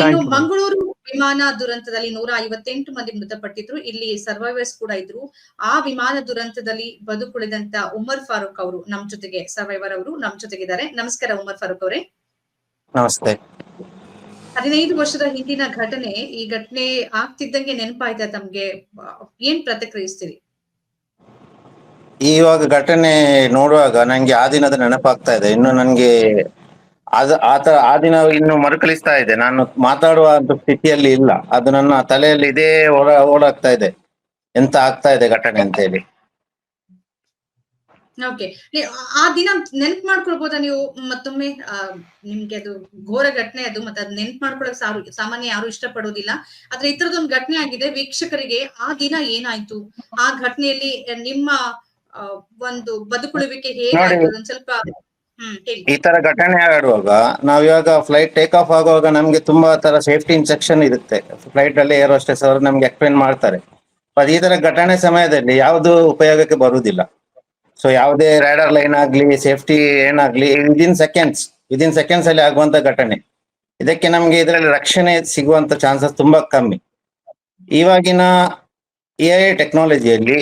ಇನ್ನು ಮಂಗಳೂರು ವಿಮಾನ ದುರಂತದಲ್ಲಿ ನೂರ ಐವತ್ತೆಂಟು ಮಂದಿ ಮೃತಪಟ್ಟಿದ್ರು. ಇಲ್ಲಿ ಸರ್ವೈವರ್ಸ್ ಕೂಡ ಇದ್ರು. ಆ ವಿಮಾನ ದುರಂತದಲ್ಲಿ ಬದುಕುಳಿದಂತ ಉಮರ್ ಫಾರೂಕ್ ಅವರು ನಮ್ ಜೊತೆಗೆ ಸರ್ವೈವರ್ ಅವರು ನಮ್ ಜೊತೆಗಿದ್ದಾರೆ. ನಮಸ್ಕಾರ ಉಮರ್ ಫಾರೂಕ್ ಅವರೇ. ನಮಸ್ತೆ. ಹದಿನೈದು ವರ್ಷದ ಹಿಂದಿನ ಘಟನೆ ಈ ಘಟನೆ ಆಗ್ತಿದ್ದಂಗೆ ನೆನಪಾಯ್ತಾ ತಮ್ಗೆ? ಏನ್ ಪ್ರತಿಕ್ರಿಯಿಸ್ತೀರಿ? ಇವಾಗ ಘಟನೆ ನೋಡುವಾಗ ನಂಗೆ ಆ ದಿನದ ನೆನಪಾಗ್ತಾ ಇದೆ. ಇನ್ನು ನನ್ಗೆ ಅದ ಆತ ಆ ದಿನ ಇನ್ನು ಮರುಕಳಿಸ್ತಾ ಇದೆ. ನಾನು ಮಾತಾಡುವಂತ ಸ್ಥಿತಿಯಲ್ಲಿ ಇಲ್ಲ. ಅದು ನನ್ನ ತಲೆಯಲ್ಲಿ ಇದೇ ಓಡ ಓಡಾಗ್ತಾ ಇದೆ. ಎಂತ ಆಗ್ತಾ ಇದೆ ಘಟನೆ ಅಂತ ಹೇಳಿ. ಓಕೆ ಆ ದಿನ ನೆನ್ಪ್ ಮಾಡ್ಕೊಳ್ಬೋದಾ ನೀವು ಮತ್ತೊಮ್ಮೆ? ನಿಮ್ಗೆ ಅದು ಘೋರ ಘಟನೆ ಅದು ಮತ್ತೆ ಅದ್ ನೆನ್ಪ್ ಮಾಡ್ಕೊಳಕ್ ಸಾರು ಸಾಮಾನ್ಯ ಯಾರು ಇಷ್ಟಪಡೋದಿಲ್ಲ. ಆದ್ರೆ ಈ ತರದೊಂದು ಘಟನೆ ಆಗಿದೆ. ವೀಕ್ಷಕರಿಗೆ ಆ ದಿನ ಏನಾಯ್ತು? ಆ ಘಟನೆಯಲ್ಲಿ ನಿಮ್ಮ ಒಂದು ಬದುಕುಳುವಿಕೆ ಹೇಗಾಯ್ತು. ಸ್ವಲ್ಪ ಈ ತರ ಘಟನೆ ಆಡುವಾಗ ನಾವ್ ಇವಾಗ ಫ್ಲೈಟ್ ಟೇಕ್ ಆಫ್ ಆಗುವಾಗ ನಮ್ಗೆ ತುಂಬಾ ತರ ಸೇಫ್ಟಿ ಇನ್ಸ್ಟ್ರಕ್ಷನ್ ಇರುತ್ತೆ. ಫ್ಲೈಟ್ ಅಲ್ಲಿ ಏರ್ ಹೋಸ್ಟೆಸ್ ಅವರು ನಮ್ಗೆ ಎಕ್ಸ್ಪ್ಲೇನ್ ಮಾಡ್ತಾರೆ. ಈ ತರ ಘಟನೆ ಸಮಯದಲ್ಲಿ ಯಾವ್ದು ಉಪಯೋಗಕ್ಕೆ ಬರುವುದಿಲ್ಲ ಸೊ ಯಾವುದೇ ರೈಡರ್ ಲೈನ್ ಆಗ್ಲಿ ಸೇಫ್ಟಿ ಏನಾಗ್ಲಿ ವಿದಿನ್ ಸೆಕೆಂಡ್ಸ್ ವಿದಿನ್ ಸೆಕೆಂಡ್ಸ್ ಅಲ್ಲಿ ಆಗುವಂತ ಘಟನೆ. ಇದಕ್ಕೆ ನಮ್ಗೆ ಇದರಲ್ಲಿ ರಕ್ಷಣೆ ಸಿಗುವಂತ ಚಾನ್ಸಸ್ ತುಂಬಾ ಕಮ್ಮಿ. ಇವಾಗಿನ ಎ ಐ ಟೆಕ್ನಾಲಜಿಯಲ್ಲಿ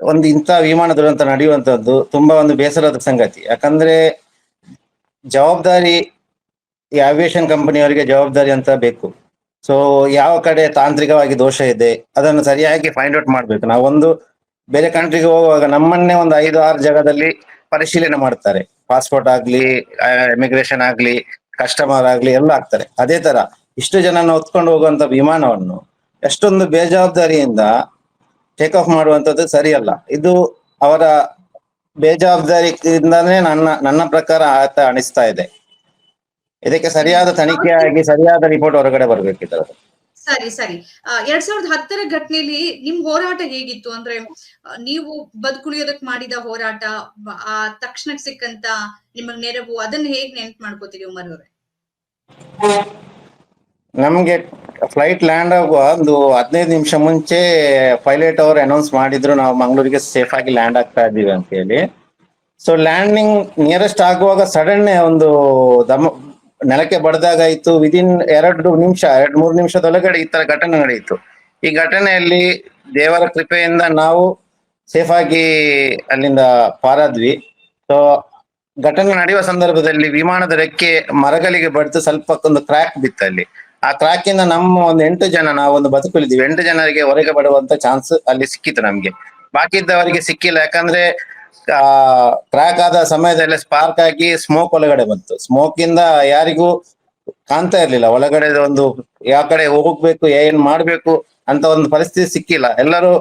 ಒಂದು ಇಂಥ ವಿಮಾನ ದುರಂತ ನಡೆಯುವಂತದ್ದು ತುಂಬಾ ಒಂದು ಬೇಸರದ ಸಂಗತಿ. ಯಾಕಂದ್ರೆ ಜವಾಬ್ದಾರಿ ಈ ಕಂಪನಿ ಕಂಪನಿಯವರಿಗೆ ಜವಾಬ್ದಾರಿ ಅಂತ ಬೇಕು. ಸೊ ಯಾವ ಕಡೆ ತಾಂತ್ರಿಕವಾಗಿ ದೋಷ ಇದೆ, ಅದನ್ನು ಸರಿಯಾಗಿ ಫೈಂಡ್ ಔಟ್ ಮಾಡಬೇಕು. ನಾವು ಒಂದು ಬೇರೆ ಕಂಟ್ರಿಗೆ ಹೋಗುವಾಗ ನಮ್ಮನ್ನೇ ಒಂದು ಐದು, ಆರು ಜಾಗದಲ್ಲಿ ಪರಿಶೀಲನೆ ಮಾಡ್ತಾರೆ. ಪಾಸ್ಪೋರ್ಟ್ ಆಗ್ಲಿ ಇಮಿಗ್ರೇಷನ್ ಆಗ್ಲಿ ಕಸ್ಟಮರ್ ಆಗ್ಲಿ ಎಲ್ಲ ಆಗ್ತಾರೆ. ಅದೇ ತರ ಇಷ್ಟು ಜನನ ಹೊತ್ಕೊಂಡು ಹೋಗುವಂತ ವಿಮಾನವನ್ನು ಎಷ್ಟೊಂದು ಬೇಜವಾಬ್ದಾರಿಯಿಂದ ಟೇಕ್ ಆಫ್ ಮಾಡುವಂತದ್ದು ಸರಿಯಲ್ಲ. ಇದು ಅವರ ಬೇಜವಾಬ್ದಾರಿಯಿಂದಾನೇ ನನ್ನ ನನ್ನ ಪ್ರಕಾರ ಆತ ಅಣಿಸ್ತಾ ಇದೆ. ಇದಕ್ಕೆ ಸರಿಯಾದ ತನಿಖೆ ಆಗಿ ಸರಿಯಾದ ರಿಪೋರ್ಟ್ ಹೊರಗಡೆ ಬರ್ಬೇಕಿತ್ತು ಸರಿ ಸರಿ. ಆ, ಎರಡ್ ಸಾವಿರದ ಹತ್ತರ ಘಟನೆಯಲ್ಲಿ ನಿಮ್ ಹೋರಾಟ ಹೇಗಿತ್ತು? ಅಂದ್ರೆ ನೀವು ಬದುಕುಳಿಯೋದಕ್ ಮಾಡಿದ ಹೋರಾಟ ಆ ತಕ್ಷಣಕ್ಕೆ ಸಿಕ್ಕಂತ ನಿಮಗ್ ನೆರವು ಅದನ್ನ ಹೇಗ್ ನೆನ್ಪ್ ಮಾಡ್ಕೋತೀರಿ ಉಮರ್ ಅವರೇ? ನಮ್ಗೆ ಫ್ಲೈಟ್ ಲ್ಯಾಂಡ್ ಆಗುವ ಒಂದು ಹದಿನೈದು ನಿಮಿಷ ಮುಂಚೆ ಪೈಲಟ್ ಅವರು ಅನೌನ್ಸ್ ಮಾಡಿದ್ರು, ನಾವು ಮಂಗಳೂರಿಗೆ ಸೇಫ್ ಆಗಿ ಲ್ಯಾಂಡ್ ಆಗ್ತಾ ಇದ್ದೀವಿ ಅಂತ ಹೇಳಿ. ಸೊ ಲ್ಯಾಂಡಿಂಗ್ ನಿಯರೆಸ್ಟ್ ಆಗುವಾಗ ಸಡನ್ ಒಂದು ದಮ, ನೆಲಕ್ಕೆ ಬಡ್ದಾಗಾಯ್ತು ವಿದಿನ್ ಎರಡು ನಿಮಿಷ, ಎರಡ್ ಮೂರು ನಿಮಿಷದೊಳಗಡೆ ಈ ತರ ಘಟನೆ ನಡೆಯಿತು. ಈ ಘಟನೆಯಲ್ಲಿ ದೇವರ ಕೃಪೆಯಿಂದ ನಾವು ಸೇಫ್ ಆಗಿ ಅಲ್ಲಿಂದ ಪಾರಾದ್ವಿ. ಸೊ ಘಟನೆ ನಡೆಯುವ ಸಂದರ್ಭದಲ್ಲಿ ವಿಮಾನದ ರೆಕ್ಕೆ ಮರಗಳಿಗೆ ಬಡ್ದು ಸ್ವಲ್ಪ ಒಂದು ಕ್ರ್ಯಾಕ್ ಬಿತ್ತಲ್ಲಿ ಆ ಟ್ರ್ಯಾಕ್ ಇಂದ ನಮ್ಮ ಒಂದು ಎಂಟು ಜನ ನಾವು ಒಂದು ಬದುಕುಳಿದ್ವಿ. ಎಂಟು ಜನರಿಗೆ ಹೊರಗೆ ಬಡುವಂತ ಚಾನ್ಸ್ ಅಲ್ಲಿ ಸಿಕ್ಕಿತ್ತು ನಮ್ಗೆ. ಬಾಕಿ ಇದ್ದವರಿಗೆ ಸಿಕ್ಕಿಲ್ಲ. ಯಾಕಂದ್ರೆ, ಆ ಟ್ರ್ಯಾಕ್ ಆದ ಸಮಯದಲ್ಲಿ ಸ್ಪಾರ್ಕ್ ಆಗಿ ಸ್ಮೋಕ್ ಒಳಗಡೆ ಬಂತು. ಸ್ಮೋಕ್ ಇಂದ ಯಾರಿಗೂ ಕಾಣ್ತಾ ಇರ್ಲಿಲ್ಲ. ಒಳಗಡೆ ಒಂದು ಯಾವ ಕಡೆ ಹೋಗ್ಬೇಕು ಏನ್ ಮಾಡ್ಬೇಕು ಅಂತ ಒಂದು ಪರಿಸ್ಥಿತಿ ಸಿಕ್ಕಿಲ್ಲ. ಎಲ್ಲರೂ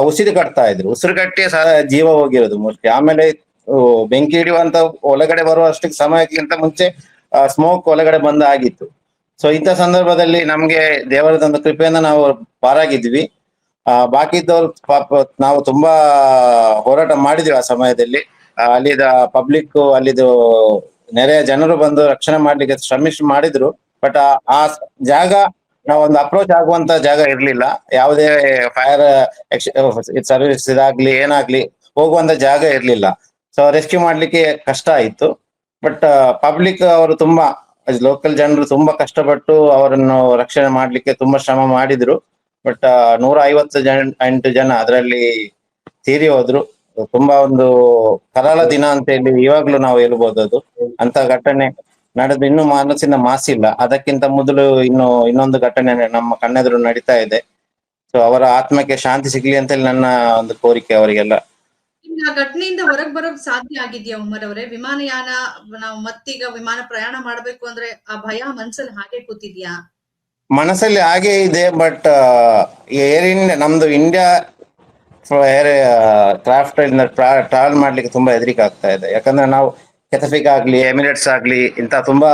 ಉಸಿರು ಕಟ್ತಾ ಇದ್ರು. ಉಸಿರು ಕಟ್ಟಿ ಜೀವ ಹೋಗಿರೋದು ಮೋಸ್ಟ್ಲಿ ಆಮೇಲೆ ಬೆಂಕಿ ಹಿಡಿಯುವಂತ ಒಳಗಡೆ ಬರುವಷ್ಟು ಸಮಯಕ್ಕಿಂತ ಮುಂಚೆ ಸ್ಮೋಕ್ ಒಳಗಡೆ ಬಂದ ಆಗಿತ್ತು ಸೊ ಇಂಥ ಸಂದರ್ಭದಲ್ಲಿ ನಮ್ಗೆ ದೇವರದೊಂದು ಕೃಪೆಯಿಂದ ನಾವು ಪಾರಾಗಿದ್ವಿ. ಆ ಬಾಕಿ ಇದ್ದವ್ರು ಪಾಪ ನಾವು ತುಂಬಾ ಹೋರಾಟ ಮಾಡಿದ್ವಿ ಆ ಸಮಯದಲ್ಲಿ. ಅಲ್ಲಿದ ಪಬ್ಲಿಕ್ ಅಲ್ಲಿದು ನೆರೆಯ ಜನರು ಬಂದು ರಕ್ಷಣೆ ಮಾಡ್ಲಿಕ್ಕೆ ಶ್ರಮಿಸಿ ಮಾಡಿದ್ರು. ಬಟ್ ಆ ಜಾಗ ನಾವೊಂದು ಅಪ್ರೋಚ್ ಆಗುವಂತ ಜಾಗ ಇರ್ಲಿಲ್ಲ. ಯಾವುದೇ ಫೈರ್ ಸರ್ವಿಸ್ ಇದಾಗ್ಲಿ, ಏನಾಗ್ಲಿ ಹೋಗುವಂತ ಜಾಗ ಇರ್ಲಿಲ್ಲ. ಸೊ ರೆಸ್ಕ್ಯೂ ಮಾಡ್ಲಿಕ್ಕೆ ಕಷ್ಟ ಆಯ್ತು. ಬಟ್ ಪಬ್ಲಿಕ್ ಅವರು ತುಂಬಾ ಲೋಕಲ್ ಜನರು ತುಂಬಾ ಕಷ್ಟಪಟ್ಟು ಅವರನ್ನು ರಕ್ಷಣೆ ಮಾಡ್ಲಿಕ್ಕೆ ತುಂಬಾ ಶ್ರಮ ಮಾಡಿದ್ರು. ಬಟ್ ನೂರ ಐವತ್ತು ಜನ, ಎಂಟು ಜನ ಅದರಲ್ಲಿ ತೀರಿ ಹೋದ್ರು. ತುಂಬಾ ಒಂದು ಕರಾಳ ದಿನ ಅಂತ ಹೇಳಿ ಇವಾಗ್ಲೂ ನಾವು ಹೇಳ್ಬೋದು ಅದು. ಅಂತ ಘಟನೆ ನಡೆದು ಇನ್ನು ಮನಸ್ಸಿಂದ ಮಾಸಿಲ್ಲ. ಅದಕ್ಕಿಂತ ಮೊದಲು ಇನ್ನು ಇನ್ನೊಂದು ಘಟನೆ ನಮ್ಮ ಕಣ್ಣೆದುರು ನಡೀತಾ ಇದೆ. ಸೊ ಅವರ ಆತ್ಮಕ್ಕೆ ಶಾಂತಿ ಸಿಗ್ಲಿ ಅಂತ ಹೇಳಿ ನನ್ನ ಒಂದು ಕೋರಿಕೆ ಅವರಿಗೆಲ್ಲ. ಘಟನೆಯಿಂದ ಹೊರಗ್ ಬರೋಕ್ ಸಾಧ್ಯ ಆಗಿದ್ಯಾ ಉಮರ್ ಅವರೇ? ವಿಮಾನಯಾನ ನಾವು ಮತ್ತೀಗ ವಿಮಾನ ಪ್ರಯಾಣ ಮಾಡ್ಬೇಕು ಅಂದ್ರೆ ಆ ಭಯ ಮನ್ಸಲ್ಲಿ ಹಾಗೆ ಕೂತಿದ್ಯಾ? ಮನಸ್ಸಲ್ಲಿ ಹಾಗೆ ಇದೆ, ಬಟ್ ಏರ್ ಇಂಡಿಯಾ ನಮ್ದು ಇಂಡಿಯಾ ಏರ್ ಕ್ರಾಫ್ಟ್ ಟ್ರಾವೆಲ್ ಮಾಡ್ಲಿಕ್ಕೆ ತುಂಬಾ ಹೆದರಿಕೆ ಆಗ್ತಾ ಇದೆ. ಯಾಕಂದ್ರೆ ನಾವು ಕೆಥಫಿಕ್ ಆಗ್ಲಿ, ಎಮಿರೇಟ್ಸ್ ಆಗ್ಲಿ ಇಂತ ತುಂಬಾ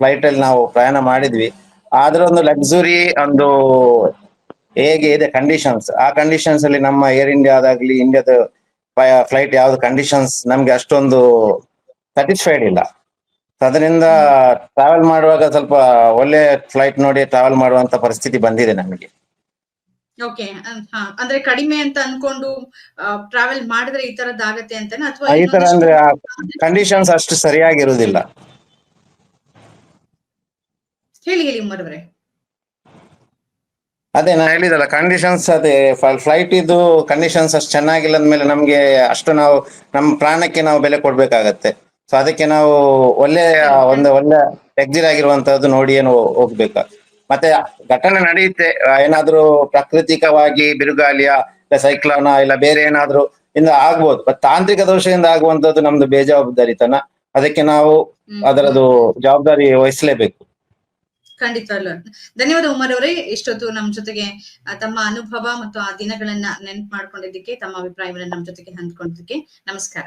ಫ್ಲೈಟ್ ಅಲ್ಲಿ ನಾವು ಪ್ರಯಾಣ ಮಾಡಿದ್ವಿ. ಆದ್ರೆ ಒಂದು ಲಕ್ಸುರಿ ಒಂದು ಹೇಗೆ ಇದೆ ಕಂಡೀಷನ್ಸ್ ಆ ಕಂಡೀಷನ್ಸ್ ಅಲ್ಲಿ ನಮ್ಮ ಏರ್ ಇಂಡಿಯಾದಾಗ್ಲಿ, ಇಂಡಿಯಾದ ಫ್ಲೈಟ್ ಯಾವ್ದು ಕಂಡೀಷನ್ಸ್ ನಮ್ಗೆ ಅಷ್ಟೊಂದು ಸ್ಯಾಟಿಸ್ಫೈಡ್ ಇಲ್ಲ. ಅದರಿಂದ ಟ್ರಾವೆಲ್ ಮಾಡುವಾಗ ಸ್ವಲ್ಪ ಒಳ್ಳೆ ಫ್ಲೈಟ್ ನೋಡಿ ಟ್ರಾವೆಲ್ ಮಾಡುವಂತ ಪರಿಸ್ಥಿತಿ ಬಂದಿದೆ ನಮಗೆ. ಓಕೆ ಅಂದ್ರೆ ಕಡಿಮೆ ಅಂತ ಅನ್ಕೊಂಡು ಟ್ರಾವೆಲ್ ಮಾಡಿದ್ರೆ ಈ ತರದ್ದಾಗತ್ತೆ ಅಂತನಾ? ಅಥವಾ ಈ ತರ ಅಂದ್ರೆ ಕಂಡೀಷನ್ಸ್ ಅಷ್ಟು ಸರಿಯಾಗಿರುವುದಿಲ್ಲ. ಹೇಳಿ ಹೇಳಿ ಉಮರ್ ಅದೇ ನಾ ಹೇಳಿದಲ್ಲ ಕಂಡೀಷನ್ಸ್ ಅದೇ ಫ್ಲೈಟ್ ಇದು ಕಂಡೀಷನ್ಸ್ ಅಷ್ಟು ಚೆನ್ನಾಗಿಲ್ಲ ಅಂದ್ಮೇಲೆ ನಮ್ಗೆ ಅಷ್ಟು ನಾವು ನಮ್ಮ ಪ್ರಾಣಕ್ಕೆ ನಾವು ಬೆಲೆ ಕೊಡ್ಬೇಕಾಗತ್ತೆ. ಸೊ ಅದಕ್ಕೆ ನಾವು ಒಳ್ಳೆ ಒಂದು ಒಳ್ಳೆ ಎಕ್ಸಿಟ್ ಆಗಿರುವಂತದ್ದು ನೋಡಿ ಏನು ಹೋಗ್ಬೇಕು. ಮತ್ತೆ ಘಟನೆ ನಡೆಯುತ್ತೆ ಏನಾದ್ರೂ ಪ್ರಾಕೃತಿಕವಾಗಿ ಬಿರುಗಾಳಿಯ ಇಲ್ಲ ಸೈಕ್ಲೋನ ಇಲ್ಲ ಬೇರೆ ಏನಾದ್ರೂ ಇಂದ ಆಗ್ಬೋದು. ಬಟ್ ತಾಂತ್ರಿಕ ದೋಷದಿಂದ ಆಗುವಂತದ್ದು ನಮ್ದು ಬೇಜವಾಬ್ದಾರಿತನ. ಅದಕ್ಕೆ ನಾವು ಅದರದು ಅದರದ್ದು ಜವಾಬ್ದಾರಿ ವಹಿಸಲೇಬೇಕು. ಖಂಡಿತವಲ್ಲ ಧನ್ಯವಾದ ಉಮರ್ ಅವರೇ, ಇಷ್ಟೊತ್ತು ನಮ್ ಜೊತೆಗೆ ತಮ್ಮ ಅನುಭವ ಮತ್ತು ಆ ದಿನಗಳನ್ನ ನೆನಪು ಮಾಡ್ಕೊಂಡಿದ್ದಕ್ಕೆ, ತಮ್ಮ ಅಭಿಪ್ರಾಯಗಳನ್ನ ನಮ್ ಜೊತೆಗೆ ಹಂಚ್ಕೊಂಡಿದ್ದಕ್ಕೆ ನಮಸ್ಕಾರ.